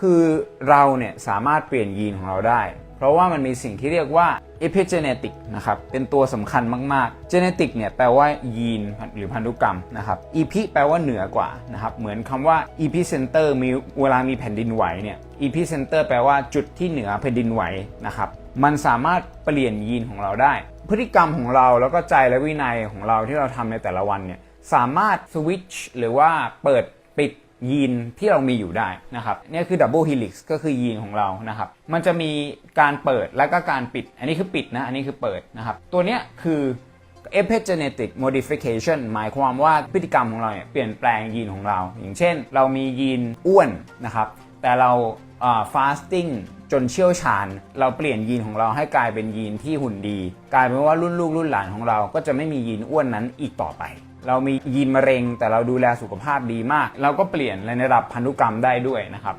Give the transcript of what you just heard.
คือเราเนี่ยสามารถเปลี่ยนยีนของเราได้ เพราะว่ามันมีสิ่งที่เรียกว่า epigenetic นะครับ เป็นตัวสำคัญมาก ๆ genetic เนี่ยแปลว่ายีนหรือพันธุกรรมนะครับ epi แปลว่าเหนือกว่านะครับ เหมือนคำว่า epicenter มีเวลามีแผ่นดินไหวเนี่ย epicenter แปลว่าจุดที่เหนือแผ่นดินไหวนะครับ มันสามารถเปลี่ยนยีนของเราได้ พฤติกรรมของเราแล้วก็ใจและวินัยของเราที่เราทำในแต่ละวันเนี่ย สามารถสวิตช์หรือว่าเปิดปิด ยีนที่เรามีอยู่ได้นะครับนี่คือดับเบิลฮิลิกก็คือยีนของเรานะครับมันจะมีการเปิดและก็การปิด อันนี้คือปิดนะ อันนี้คือเปิดนะครับตัวเนี้ยคือ epigenetic modification หมายความว่าพฤติกรรมของเราเนี่ยเปลี่ยนแปลงยีนของเรา อย่างเช่น เรามียีนอ้วนนะครับแต่เราฟาสติ้ง จนเชี่ยวชาญ เราเปลี่ยนยีนของเราให้กลายเป็นยีนที่หุ่นดี กลายเป็นว่ารุ่นลูกรุ่นหลานของเราก็จะไม่มียีนอ้วนนั้นอีกต่อไป เรามียีนมะเร็งแต่เราดูแลสุขภาพดีมาก เราก็เปลี่ยนในระดับพันธุกรรมได้ด้วยนะครับ